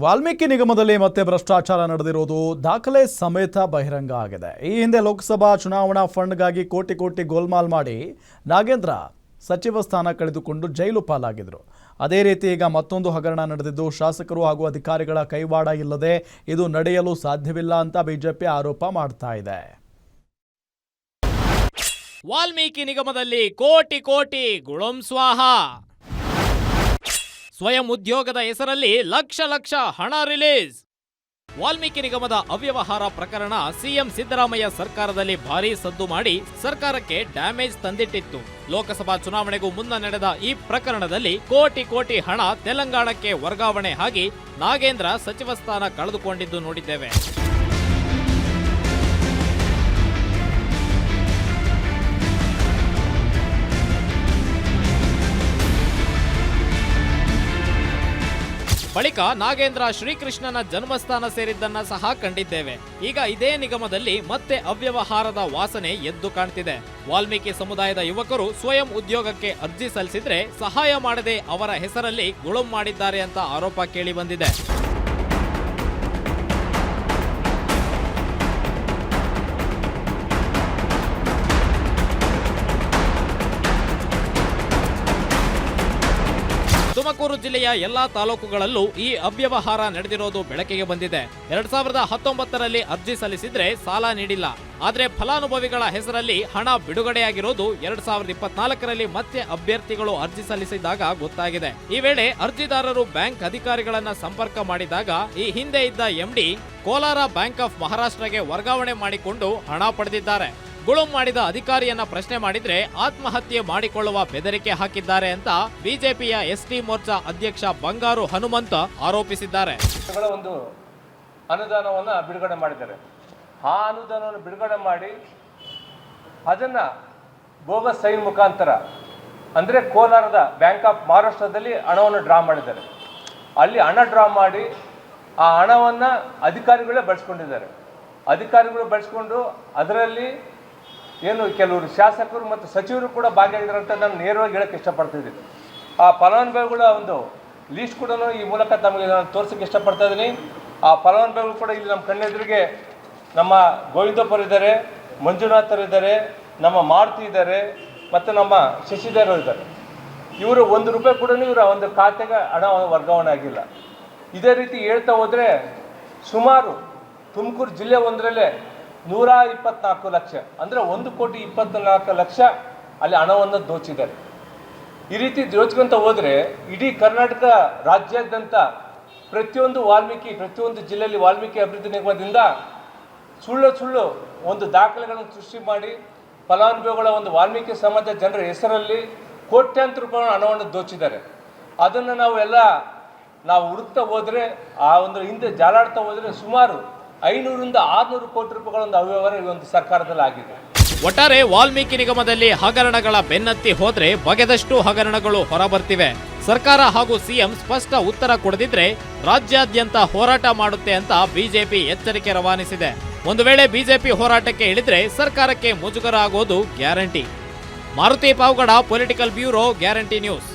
ವಾಲ್ಮೀಕಿ ನಿಗಮದಲ್ಲಿ ಮತ್ತೆ ಭ್ರಷ್ಟಾಚಾರ ನಡೆದಿರುವುದು ದಾಖಲೆ ಸಮೇತ ಬಹಿರಂಗ ಆಗಿದೆ. ಈ ಹಿಂದೆ ಲೋಕಸಭಾ ಚುನಾವಣಾ ಫಂಡ್ಗಾಗಿ ಕೋಟಿ ಕೋಟಿ ಗೋಲ್ಮಾಲ್ ಮಾಡಿ ನಾಗೇಂದ್ರ ಸಚಿವ ಸ್ಥಾನ ಕಳೆದುಕೊಂಡು ಜೈಲು ಪಾಲಾಗಿದ್ದರು ಅದೇ ರೀತಿ ಈಗ ಮತ್ತೊಂದು ಹಗರಣ ನಡೆದಿದ್ದು, ಶಾಸಕರು ಹಾಗೂ ಅಧಿಕಾರಿಗಳ ಕೈವಾಡ ಇಲ್ಲದೆ ಇದು ನಡೆಯಲು ಸಾಧ್ಯವಿಲ್ಲ ಅಂತ ಬಿಜೆಪಿ ಆರೋಪ ಮಾಡ್ತಾ ಇದೆ. ವಾಲ್ಮೀಕಿ ನಿಗಮದಲ್ಲಿ ಕೋಟಿ ಕೋಟಿ ಗುಳಂ ಸ್ವಾಹ. ಸ್ವಯಂ ಉದ್ಯೋಗದ ಹೆಸರಲ್ಲಿ ಲಕ್ಷ ಲಕ್ಷ ಹಣ ರಿಲೀಸ್. ವಾಲ್ಮೀಕಿ ನಿಗಮದ ಅವ್ಯವಹಾರ ಪ್ರಕರಣ ಸಿಎಂ ಸಿದ್ದರಾಮಯ್ಯ ಸರ್ಕಾರದಲ್ಲಿ ಭಾರೀ ಸದ್ದು ಮಾಡಿ ಸರ್ಕಾರಕ್ಕೆ ಡ್ಯಾಮೇಜ್ ತಂದಿಟ್ಟಿತ್ತು. ಲೋಕಸಭಾ ಚುನಾವಣೆಗೂ ಮುನ್ನ ನಡೆದ ಈ ಪ್ರಕರಣದಲ್ಲಿ ಕೋಟಿ ಕೋಟಿ ಹಣ ತೆಲಂಗಾಣಕ್ಕೆ ವರ್ಗಾವಣೆ ಆಗಿ ನಾಗೇಂದ್ರ ಸಚಿವ ಸ್ಥಾನ ಕಳೆದುಕೊಂಡಿದ್ದು ನೋಡಿದ್ದೇವೆ. ಬಳಿಕ ನಾಗೇಂದ್ರ ಶ್ರೀಕೃಷ್ಣನ ಜನ್ಮಸ್ಥಾನ ಸೇರಿದ್ದನ್ನ ಸಹ ಕಂಡಿದ್ದೇವೆ. ಈಗ ಇದೇ ನಿಗಮದಲ್ಲಿ ಮತ್ತೆ ಅವ್ಯವಹಾರದ ವಾಸನೆ ಎದ್ದು ಕಾಣ್ತಿದೆ. ವಾಲ್ಮೀಕಿ ಸಮುದಾಯದ ಯುವಕರು ಸ್ವಯಂ ಉದ್ಯೋಗಕ್ಕೆ ಅರ್ಜಿ ಸಲ್ಲಿಸಿದ್ರೆ ಸಹಾಯ ಮಾಡದೆ ಅವರ ಹೆಸರಲ್ಲಿ ಗುಳುಂ ಮಾಡಿದ್ದಾರೆ ಅಂತ ಆರೋಪ ಕೇಳಿ ಬಂದಿದೆ. ತುಮಕೂರು ಜಿಲ್ಲೆಯ ಎಲ್ಲಾ ತಾಲೂಕುಗಳಲ್ಲೂ ಈ ಅವ್ಯವಹಾರ ನಡೆದಿರೋದು ಬೆಳಕಿಗೆ ಬಂದಿದೆ. ಎರಡ್ ಸಾವಿರದ ಹತ್ತೊಂಬತ್ತರಲ್ಲಿ ಅರ್ಜಿ ಸಲ್ಲಿಸಿದ್ರೆ ಸಾಲ ನೀಡಿಲ್ಲ. ಆದ್ರೆ ಫಲಾನುಭವಿಗಳ ಹೆಸರಲ್ಲಿ ಹಣ ಬಿಡುಗಡೆಯಾಗಿರೋದು ಎರಡ್ ಸಾವಿರದ ಇಪ್ಪತ್ನಾಲ್ಕರಲ್ಲಿ ಮತ್ತೆ ಅಭ್ಯರ್ಥಿಗಳು ಅರ್ಜಿ ಸಲ್ಲಿಸಿದಾಗ ಗೊತ್ತಾಗಿದೆ. ಈ ವೇಳೆ ಅರ್ಜಿದಾರರು ಬ್ಯಾಂಕ್ ಅಧಿಕಾರಿಗಳನ್ನ ಸಂಪರ್ಕ ಮಾಡಿದಾಗ ಈ ಹಿಂದೆ ಇದ್ದ ಎಂಡಿ ಕೋಲಾರ ಬ್ಯಾಂಕ್ ಆಫ್ ಮಹಾರಾಷ್ಟ್ರಗೆ ವರ್ಗಾವಣೆ ಮಾಡಿಕೊಂಡು ಹಣ ಪಡೆದಿದ್ದಾರೆ. ಗುಳುಂ ಮಾಡಿದ ಅಧಿಕಾರಿಯನ್ನ ಪ್ರಶ್ನೆ ಮಾಡಿದ್ರೆ ಆತ್ಮಹತ್ಯೆ ಮಾಡಿಕೊಳ್ಳುವ ಬೆದರಿಕೆ ಹಾಕಿದ್ದಾರೆ ಅಂತ ಬಿಜೆಪಿಯ ಎಸ್ಟಿ ಮೋರ್ಚಾ ಅಧ್ಯಕ್ಷ ಬಂಗಾರು ಹನುಮಂತ ಆರೋಪಿಸಿದ್ದಾರೆ. ಒಂದು ಅನುದಾನವನ್ನು ಬಿಡುಗಡೆ ಮಾಡಿದ್ದಾರೆ. ಆ ಅನುದಾನವನ್ನು ಬಿಡುಗಡೆ ಮಾಡಿ ಅದನ್ನು ಭೋಗ ಸೈನ್ ಮುಖಾಂತರ ಅಂದರೆ ಕೋಲಾರದ ಬ್ಯಾಂಕ್ ಆಫ್ ಮಹಾರಾಷ್ಟ್ರದಲ್ಲಿ ಹಣವನ್ನು ಡ್ರಾ ಮಾಡಿದ್ದಾರೆ. ಅಲ್ಲಿ ಹಣ ಡ್ರಾ ಮಾಡಿ ಆ ಹಣವನ್ನು ಅಧಿಕಾರಿಗಳೇ ಬಳಸ್ಕೊಂಡಿದ್ದಾರೆ. ಅಧಿಕಾರಿಗಳು ಬಳಸ್ಕೊಂಡು ಅದರಲ್ಲಿ ಏನು ಕೆಲವರು ಶಾಸಕರು ಮತ್ತು ಸಚಿವರು ಕೂಡ ಭಾಗಿಯಾಗಿದ್ದಾರೆ ಅಂತ ನಾನು ನೇರವಾಗಿ ಹೇಳಕ್ಕೆ ಇಷ್ಟಪಡ್ತಿದ್ದೀನಿ. ಆ ಫಲಾನುಭವಿಗಳ ಒಂದು ಲೀಸ್ಟ್ ಕೂಡ ಈ ಮೂಲಕ ತಮಗೆ ನಾನು ತೋರ್ಸಕ್ಕೆ ಇಷ್ಟಪಡ್ತಾ ಇದ್ದೀನಿ. ಆ ಫಲಾನುಭವಿಗಳು ಕೂಡ ಇಲ್ಲಿ ನಮ್ಮ ಕಣ್ಣೆದುರಿಗೆ ನಮ್ಮ ಗೋವಿಂದಪ್ಪರು ಇದ್ದಾರೆ, ಮಂಜುನಾಥರು ಇದ್ದಾರೆ, ನಮ್ಮ ಮಾರುತಿ ಇದ್ದಾರೆ ಮತ್ತು ನಮ್ಮ ಶಶಿಧರ್ ಇದ್ದಾರೆ. ಇವರು ಒಂದು ರೂಪಾಯಿ ಕೂಡ ಇವರ ಒಂದು ಖಾತೆಗೆ ಹಣ ವರ್ಗಾವಣೆ ಆಗಿಲ್ಲ ಇದೇ ರೀತಿ ಹೇಳ್ತಾ ಹೋದರೆ ಸುಮಾರು ತುಮಕೂರು ಜಿಲ್ಲೆ ಒಂದರಲ್ಲೇ ನೂರ ಇಪ್ಪತ್ನಾಲ್ಕು ಲಕ್ಷ. ಅಂದರೆ ಒಂದು ಕೋಟಿ ಇಪ್ಪತ್ನಾಲ್ಕು ಲಕ್ಷ ಅಲ್ಲಿ ಹಣವನ್ನು ದೋಚಿದ್ದಾರೆ. ಈ ರೀತಿ ದೋಚ್ಕೊಂತ ಹೋದರೆ ಇಡೀ ಕರ್ನಾಟಕ ರಾಜ್ಯಾದ್ಯಂತ ಪ್ರತಿಯೊಂದು ವಾಲ್ಮೀಕಿ, ಪ್ರತಿಯೊಂದು ಜಿಲ್ಲೆಯಲ್ಲಿ ವಾಲ್ಮೀಕಿ ಅಭಿವೃದ್ಧಿ ನಿಗಮದಿಂದ ಸುಳ್ಳು ಸುಳ್ಳು ಒಂದು ದಾಖಲೆಗಳನ್ನು ಸೃಷ್ಟಿ ಮಾಡಿ, ಫಲಾನುಭವಿಗಳ ಒಂದು ವಾಲ್ಮೀಕಿ ಸಮಾಜ ಜನರ ಹೆಸರಲ್ಲಿ ಕೋಟ್ಯಾಂತರ ರೂಪಾಯಿ ಹಣವನ್ನು ದೋಚಿದ್ದಾರೆ. ಅದನ್ನು ನಾವು ಎಲ್ಲ ನಾವು ಹುಡುಕ್ತಾ ಹೋದರೆ, ಆ ಒಂದು ಹಿಂದೆ ಜಾಲಾಡ್ತಾ ಹೋದರೆ ಸುಮಾರು ಐನೂರಿಂದ ಆರುನೂರು ಕೋಟಿ ರೂಪಾಯಿಗಳ ಒಂದು ಅವ್ಯವಹಾರ ಈ ಒಂದು ಸರ್ಕಾರದಲ್ಲಿ ಆಗಿದೆ. ಒಟ್ಟಾರೆ ವಾಲ್ಮೀಕಿ ನಿಗಮದಲ್ಲಿ ಹಗರಣಗಳ ಬೆನ್ನತ್ತಿ ಹೋದ್ರೆ ಬಗೆದಷ್ಟು ಹಗರಣಗಳು ಹೊರಬರ್ತಿವೆ. ಸರ್ಕಾರ ಹಾಗೂ ಸಿಎಂ ಸ್ಪಷ್ಟ ಉತ್ತರ ಕೊಡದಿದ್ರೆ ರಾಜ್ಯಾದ್ಯಂತ ಹೋರಾಟ ಮಾಡುತ್ತೆ ಅಂತ ಬಿಜೆಪಿ ಎಚ್ಚರಿಕೆ ರವಾನಿಸಿದೆ. ಒಂದು ವೇಳೆ ಬಿಜೆಪಿ ಹೋರಾಟಕ್ಕೆ ಇಳಿದ್ರೆ ಸರ್ಕಾರಕ್ಕೆ ಮುಜುಗರ ಆಗೋದು guarantee. Maruti Pavagada, political bureau, guarantee news.